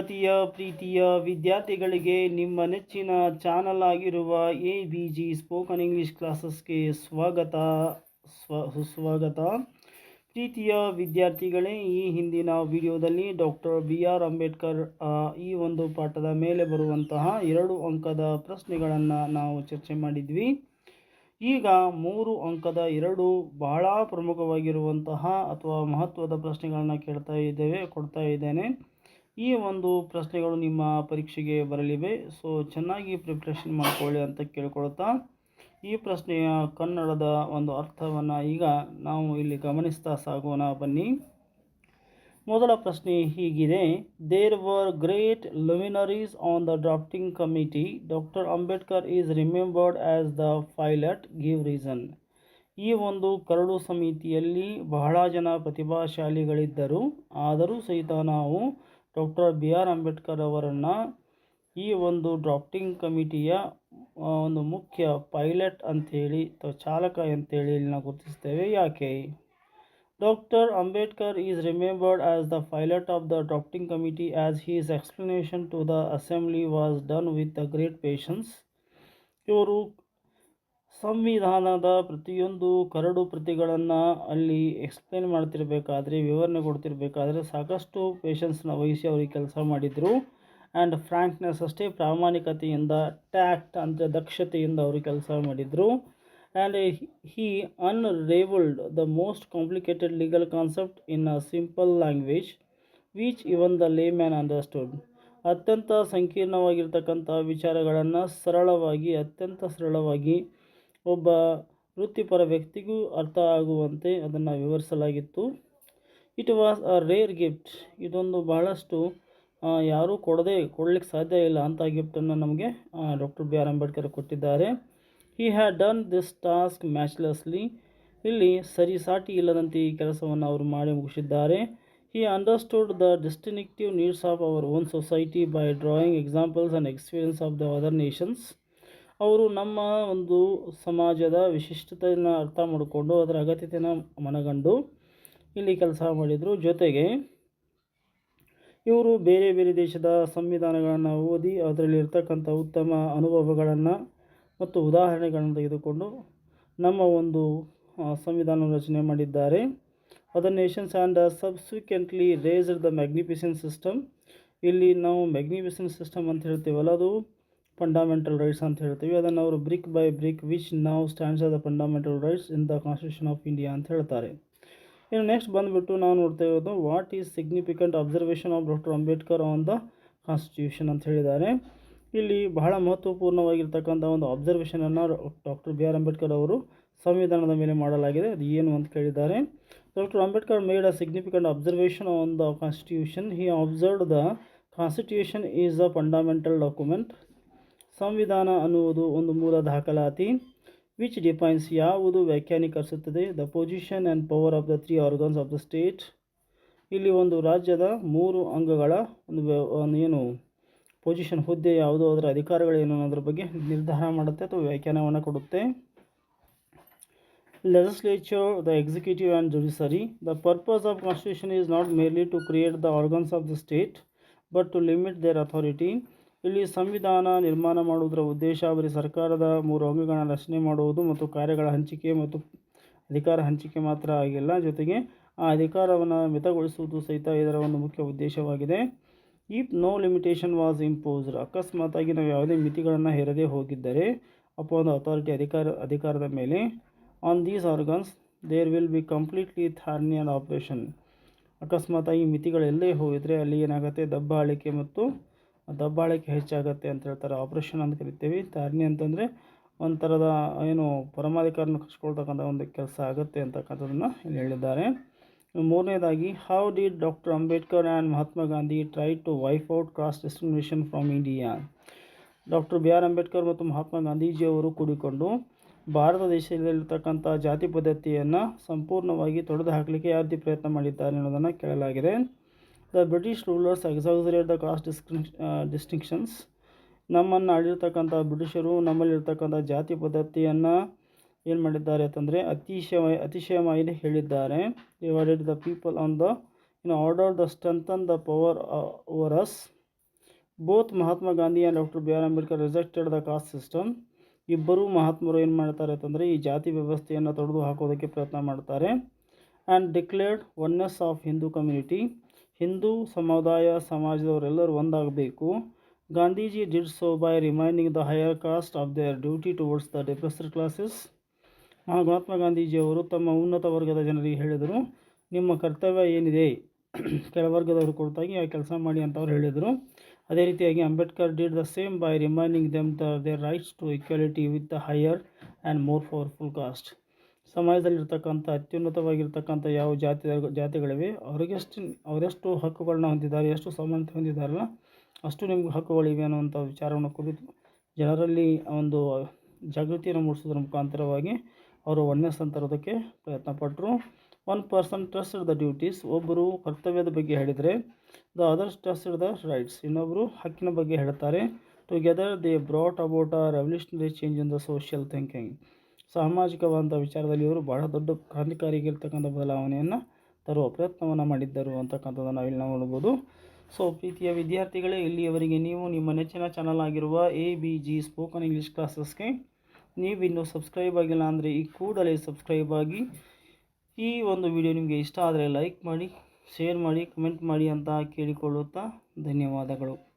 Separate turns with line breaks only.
ತರಗತಿಯ ಪ್ರೀತಿಯ ವಿದ್ಯಾರ್ಥಿಗಳಿಗೆ ನಿಮ್ಮ ನೆಚ್ಚಿನ ಚಾನಲ್ ಆಗಿರುವ A B G spoken English ಕ್ಲಾಸಸ್ಗೆ ಸ್ವಾಗತ. ಸ್ವ, ಸುಸ್ವಾಗತ. ಪ್ರೀತಿಯ ವಿದ್ಯಾರ್ಥಿಗಳೇ, ಈ ಹಿಂದಿನ ವಿಡಿಯೋದಲ್ಲಿ ಡಾಕ್ಟರ್ ಬಿ ಆರ್ ಅಂಬೇಡ್ಕರ್ ಈ ಒಂದು ಪಾಠದ ಮೇಲೆ ಬರುವಂತಹ ಎರಡು ಅಂಕದ ಪ್ರಶ್ನೆಗಳನ್ನು ನಾವು ಚರ್ಚೆ ಮಾಡಿದ್ವಿ. ಈಗ ಮೂರು ಅಂಕದ ಎರಡು ಬಹಳ ಪ್ರಮುಖವಾಗಿರುವಂತಹ ಅಥವಾ ಮಹತ್ವದ ಪ್ರಶ್ನೆಗಳನ್ನು ಕೇಳ್ತಾ ಇದ್ದೇವೆ, ಕೊಡ್ತಾ ಇದ್ದೇನೆ. ಈ ಒಂದು ಪ್ರಶ್ನೆಗಳು ನಿಮ್ಮ ಪರೀಕ್ಷೆಗೆ ಬರಲಿವೆ. ಸೊ ಚೆನ್ನಾಗಿ ಪ್ರಿಪ್ರೇಷನ್ ಮಾಡಿಕೊಳ್ಳಿ ಅಂತ ಕೇಳ್ಕೊಳ್ತಾ ಈ ಪ್ರಶ್ನೆಯ ಕನ್ನಡದ ಒಂದು ಅರ್ಥವನ್ನು ಈಗ ನಾವು ಇಲ್ಲಿ ಗಮನಿಸ್ತಾ ಸಾಗೋಣ. ಬನ್ನಿ. ಮೊದಲ ಪ್ರಶ್ನೆ ಹೀಗಿದೆ. There were great luminaries on the drafting committee doctor Ambedkar is remembered as the pilot give reason ಈ ಒಂದು ಕರಡು ಸಮಿತಿಯಲ್ಲಿ ಬಹಳ ಜನ ಪ್ರತಿಭಾಶಾಲಿಗಳಿದ್ದರು. ಆದರೂ ಸಹಿತ ನಾವು ಡಾಕ್ಟರ್ ಬಿ ಆರ್ ಅಂಬೇಡ್ಕರ್ ಅವರನ್ನು ಈ ಒಂದು ಡ್ರಾಫ್ಟಿಂಗ್ ಕಮಿಟಿಯ ಒಂದು ಮುಖ್ಯ ಪೈಲಟ್ ಅಂಥೇಳಿ ಅಥವಾ ಚಾಲಕ ಅಂತೇಳಿ ಇಲ್ಲಿ ನಾವು ಗುರುತಿಸ್ತೇವೆ. ಯಾಕೆ? Doctor Ambedkar is remembered as the pilot of the drafting committee as his explanation to the assembly was done with the great patience. ಇವರು ಸಂವಿಧಾನದ ಪ್ರತಿಯೊಂದು ಕರಡು ಪ್ರತಿಗಳನ್ನು ಅಲ್ಲಿ ಎಕ್ಸ್ಪ್ಲೇನ್ ಮಾಡ್ತಿರ್ಬೇಕಾದ್ರೆ, ವಿವರಣೆ ಕೊಡ್ತಿರ್ಬೇಕಾದ್ರೆ ಸಾಕಷ್ಟು ಪೇಷನ್ಸ್ನ ವಹಿಸಿ ಅವರಿಗೆ ಕೆಲಸ ಮಾಡಿದರು. ಆ್ಯಂಡ್ ಫ್ರ್ಯಾಂಕ್ನೆಸ್ ಅಷ್ಟೇ ಪ್ರಾಮಾಣಿಕತೆಯಿಂದ ಟ್ಯಾಕ್ಟ್ ಅಂದರೆ ದಕ್ಷತೆಯಿಂದ ಅವರು ಕೆಲಸ ಮಾಡಿದರು. And he unravelled the most complicated legal concept in a simple language which even the lay man understood ಅತ್ಯಂತ ಸಂಕೀರ್ಣವಾಗಿರ್ತಕ್ಕಂಥ ವಿಚಾರಗಳನ್ನು ಸರಳವಾಗಿ, ಅತ್ಯಂತ ಸರಳವಾಗಿ ಒಬ್ಬ ವೃತ್ತಿಪರ ವ್ಯಕ್ತಿಗೂ ಅರ್ಥ ಆಗುವಂತೆ ಅದನ್ನು ವಿವರಿಸಲಾಗಿತ್ತು. It was a rare gift ಇದೊಂದು ಬಹಳಷ್ಟು ಯಾರೂ ಕೊಡದೆ ಕೊಡಲಿಕ್ಕೆ ಸಾಧ್ಯ ಇಲ್ಲ ಅಂಥ ಗಿಫ್ಟನ್ನು ನಮಗೆ ಡಾಕ್ಟರ್ ಬಿ ಆರ್ ಅಂಬೇಡ್ಕರ್ ಕೊಟ್ಟಿದ್ದಾರೆ. He had done this task matchlessly ಇಲ್ಲಿ ಸರಿ ಸಾಟಿ ಇಲ್ಲದಂತೆ ಈ ಕೆಲಸವನ್ನು ಅವರು ಮಾಡಿ ಮುಗಿಸಿದ್ದಾರೆ. He understood the distinctive needs of our own society by drawing examples and experience of the other nations ಅವರು ನಮ್ಮ ಒಂದು ಸಮಾಜದ ವಿಶಿಷ್ಟತೆಯನ್ನು ಅರ್ಥ ಮಾಡಿಕೊಂಡು ಅದರ ಅಗತ್ಯತೆಯನ್ನು ಮನಗಂಡು ಇಲ್ಲಿ ಕೆಲಸ ಮಾಡಿದರು. ಜೊತೆಗೆ ಇವರು ಬೇರೆ ಬೇರೆ ದೇಶದ ಸಂವಿಧಾನಗಳನ್ನು ಓದಿ ಅದರಲ್ಲಿರ್ತಕ್ಕಂಥ ಉತ್ತಮ ಅನುಭವಗಳನ್ನು ಮತ್ತು ಉದಾಹರಣೆಗಳನ್ನು ತೆಗೆದುಕೊಂಡು ನಮ್ಮ ಒಂದು ಸಂವಿಧಾನ ರಚನೆ ಮಾಡಿದ್ದಾರೆ. Other nations and subsequently raised the magnificent system ಇಲ್ಲಿ ನಾವು ಮ್ಯಾಗ್ನಿಫಿಸೆಂಟ್ ಸಿಸ್ಟಮ್ ಅಂತ ಹೇಳ್ತೀವಲ್ಲ ಅದು ಫಂಡಮೆಂಟಲ್ ರೈಟ್ಸ್ ಅಂತ ಹೇಳ್ತೀವಿ. ಅದನ್ನು ಅವರು ಬ್ರಿಕ್ ಬೈ ಬ್ರಿಕ್ ವಿಚ್ ನಾವು stands the fundamental rights in the constitution of India ಅಂತ ಹೇಳ್ತಾರೆ. ಇನ್ನು ನೆಕ್ಸ್ಟ್ ಬಂದುಬಿಟ್ಟು ನಾವು ನೋಡ್ತಾ ಇರೋದು what is significant observation of doctor Ambedkar on the constitution ಅಂತ ಹೇಳಿದ್ದಾರೆ. ಇಲ್ಲಿ ಬಹಳ ಮಹತ್ವಪೂರ್ಣವಾಗಿರ್ತಕ್ಕಂಥ ಒಂದು ಅಬ್ಸರ್ವೇಷನನ್ನು ಡಾಕ್ಟರ್ ಬಿ ಆರ್ ಅಂಬೇಡ್ಕರ್ ಅವರು ಸಂವಿಧಾನದ ಮೇಲೆ ಮಾಡಲಾಗಿದೆ. ಅದು ಏನು ಅಂತ ಕೇಳಿದ್ದಾರೆ. Doctor Ambedkar made a significant observation on the constitution he observe the constitution is a fundamental document ಸಂವಿಧಾನ ಅನ್ನುವುದು ಒಂದು ಮೂಲ ದಾಖಲಾತಿ ವಿಚ್ ಡಿಫೈನ್ಸ್ ಯಾವುದು ವ್ಯಾಖ್ಯಾನೀಕರಿಸುತ್ತದೆ the position and power of the three organs of the state ಇಲ್ಲಿ ಒಂದು ರಾಜ್ಯದ ಮೂರು ಅಂಗಗಳ ಒಂದು ಏನು ಪೊಸಿಷನ್ ಹುದ್ದೆ ಯಾವುದು, ಅದರ ಅಧಿಕಾರಗಳೇನು ಅನ್ನೋದ್ರ ಬಗ್ಗೆ ನಿರ್ಧಾರ ಮಾಡುತ್ತೆ ಅಥವಾ ವ್ಯಾಖ್ಯಾನವನ್ನು ಕೊಡುತ್ತೆ legislature the executive and judiciary the purpose of constitution is not merely to create the organs of the state but to limit their authority. ಇಲ್ಲಿ ಸಂವಿಧಾನ ನಿರ್ಮಾಣ ಮಾಡುವುದರ ಉದ್ದೇಶ, ಬರೀ ಸರ್ಕಾರದ ಮೂರು ಅಂಗಗಳನ್ನು ರಚನೆ ಮಾಡುವುದು ಮತ್ತು ಕಾರ್ಯಗಳ ಹಂಚಿಕೆ ಮತ್ತು ಅಧಿಕಾರ ಹಂಚಿಕೆ ಮಾತ್ರ ಆಗಿಲ್ಲ. ಜೊತೆಗೆ ಆ ಅಧಿಕಾರವನ್ನು ಮಿತಗೊಳಿಸುವುದು ಸಹಿತ ಇದರ ಒಂದು ಮುಖ್ಯ ಉದ್ದೇಶವಾಗಿದೆ. If no limitation was imposed ಅಕಸ್ಮಾತಾಗಿ ನಾವು ಯಾವುದೇ ಮಿತಿಗಳನ್ನು ಹೇರದೇ ಹೋಗಿದ್ದರೆ ಒಂದು ಅಥಾರಿಟಿ ಅಧಿಕಾರ, ಅಧಿಕಾರದ ಮೇಲೆ on these organs there will be completely thorny operation oppression ಅಕಸ್ಮಾತಾಗಿ ಮಿತಿಗಳೆಲ್ಲೇ ಹೋಗಿದರೆ ಅಲ್ಲಿ ಏನಾಗುತ್ತೆ? ದಬ್ಬಾಳಿಕೆ ಮತ್ತು ದಬ್ಬಾಳಿಕೆ ಹೆಚ್ಚಾಗುತ್ತೆ ಅಂತ ಹೇಳ್ತಾರೆ. ಆಪ್ರೇಷನ್ ಅಂತ ಕರಿತೀವಿ. ತಾರ್ನಿ ಅಂತಂದರೆ ಒಂಥರದ ಏನು ಪರಮಾಧಿಕಾರನ ಕಚ್ಕೊಳ್ತಕ್ಕಂಥ ಒಂದು ಕೆಲಸ ಆಗುತ್ತೆ ಅಂತಕ್ಕಂಥದ್ದನ್ನು ಇಲ್ಲಿ ಹೇಳಿದ್ದಾರೆ. ಮೂರನೇದಾಗಿ how did doctor Ambedkar and Mahatma Gandhi try to wipe out cross discrimination from India doctor B R Ambedkar ಮತ್ತು ಮಹಾತ್ಮ ಗಾಂಧೀಜಿಯವರು ಕೂಡಿಕೊಂಡು ಭಾರತ ದೇಶದಲ್ಲಿರ್ತಕ್ಕಂಥ ಜಾತಿ ಪದ್ಧತಿಯನ್ನು ಸಂಪೂರ್ಣವಾಗಿ ತೊಡೆದು ಹಾಕಲಿಕ್ಕೆ ಯಾವ ರೀತಿ ಪ್ರಯತ್ನ ಮಾಡಿದ್ದಾರೆ ಅನ್ನೋದನ್ನು ಕೇಳಲಾಗಿದೆ. The British rulers exaggerate the caste discri distinctions ನಮ್ಮನ್ನು ಆಳಿರ್ತಕ್ಕಂಥ ಬ್ರಿಟಿಷರು ನಮ್ಮಲ್ಲಿರ್ತಕ್ಕಂಥ ಜಾತಿ ಪದ್ಧತಿಯನ್ನು ಏನು ಮಾಡಿದ್ದಾರೆ ಅಂತಂದರೆ ಅತಿಶಯ ಅತಿಶಯವಾಗಿ ಹೇಳಿದ್ದಾರೆ. Divided the people on the in order the strengthen the power over us both Mahatma Gandhi and doctor B R Ambedkar rejected the caste system ಇಬ್ಬರೂ ಮಹಾತ್ಮರು ಏನು ಮಾಡ್ತಾರೆ ಅಂತಂದರೆ ಈ ಜಾತಿ ವ್ಯವಸ್ಥೆಯನ್ನು ತೊಡೆದು ಹಾಕೋದಕ್ಕೆ ಪ್ರಯತ್ನ ಮಾಡ್ತಾರೆ. And declared oneness of Hindu community Hindu ಸಮುದಾಯ ಸಮಾಜದವರೆಲ್ಲರೂ ಒಂದಾಗಬೇಕು. Gandhiji did so by reminding the higher caste of their duty towards the depressed classes. Mahatma ಗಾಂಧೀಜಿಯವರು ತಮ್ಮ ಉನ್ನತ ವರ್ಗದ ಜನರಿಗೆ ಹೇಳಿದರು, ನಿಮ್ಮ ಕರ್ತವ್ಯ ಏನಿದೆ? ಕೆಳವರ್ಗದವರು ಕೊಡ್ತಾಗಿ ಆ ಕೆಲಸ ಮಾಡಿ ಅಂತ ಅವ್ರು ಹೇಳಿದರು. ಅದೇ ರೀತಿಯಾಗಿ Ambedkar did the same by reminding them the, their rights to equality with the higher and more powerful caste. ಸಮಾಜದಲ್ಲಿರ್ತಕ್ಕಂಥ ಅತ್ಯುನ್ನತವಾಗಿರ್ತಕ್ಕಂಥ ಯಾವ ಜಾತಿ, ಜಾತಿಗಳಿವೆ, ಅವರಿಗೆಷ್ಟು, ಅವರೆಷ್ಟು ಹಕ್ಕುಗಳನ್ನ ಹೊಂದಿದ್ದಾರೆ, ಎಷ್ಟು ಸಮಾನತೆ ಹೊಂದಿದ್ದಾರಲ್ಲ, ಅಷ್ಟು ನಿಮ್ಗೆ ಹಕ್ಕುಗಳಿವೆ ಅನ್ನುವಂಥ ವಿಚಾರವನ್ನು ಕುರಿತು ಜನರಲ್ಲಿ ಒಂದು ಜಾಗೃತಿಯನ್ನು ಮೂಡಿಸೋದ್ರ ಮುಖಾಂತರವಾಗಿ ಅವರು ಒನ್ನೆಸ್ ಇರೋದಕ್ಕೆ ಪ್ರಯತ್ನಪಟ್ಟರು one person trusted the duties ಒಬ್ಬರು ಕರ್ತವ್ಯದ ಬಗ್ಗೆ ಹೇಳಿದರೆ the others trusted the rights ಇನ್ನೊಬ್ಬರು ಹಕ್ಕಿನ ಬಗ್ಗೆ ಹೇಳ್ತಾರೆ together they brought about a revolutionary change in the social thinking ಸಾಮಾಜಿಕವಾದ ವಿಚಾರದಲ್ಲಿ ಇವರು ಬಹಳ ದೊಡ್ಡ ಕ್ರಾಂತಿಕಾರಿಗಿರ್ತಕ್ಕಂಥ ಬದಲಾವಣೆಯನ್ನು ತರುವ ಪ್ರಯತ್ನವನ್ನು ಮಾಡಿದ್ದರು ಅಂತಕ್ಕಂಥದ್ದನ್ನು ನಾವಿಲ್ಲಿ ನಾವು ನೋಡ್ಬೋದು. ಸೊ, ಪ್ರೀತಿಯ ವಿದ್ಯಾರ್ಥಿಗಳೇ, ಇಲ್ಲಿಯವರೆಗೆ ನೀವು ನಿಮ್ಮ ನೆಚ್ಚಿನ ಚಾನಲ್ ಆಗಿರುವ A B G spoken English ಕ್ಲಾಸಸ್ಗೆ ನೀವಿನ್ನೂ ಸಬ್ಸ್ಕ್ರೈಬ್ ಆಗಿಲ್ಲ ಅಂದರೆ ಈ ಕೂಡಲೇ ಸಬ್ಸ್ಕ್ರೈಬ್ ಆಗಿ ಈ ಒಂದು ವಿಡಿಯೋ ನಿಮಗೆ ಇಷ್ಟ ಆದರೆ ಲೈಕ್ ಮಾಡಿ ಶೇರ್ ಮಾಡಿ ಕಮೆಂಟ್ ಮಾಡಿ ಅಂತ ಕೇಳಿಕೊಳ್ಳುತ್ತಾ ಧನ್ಯವಾದಗಳು.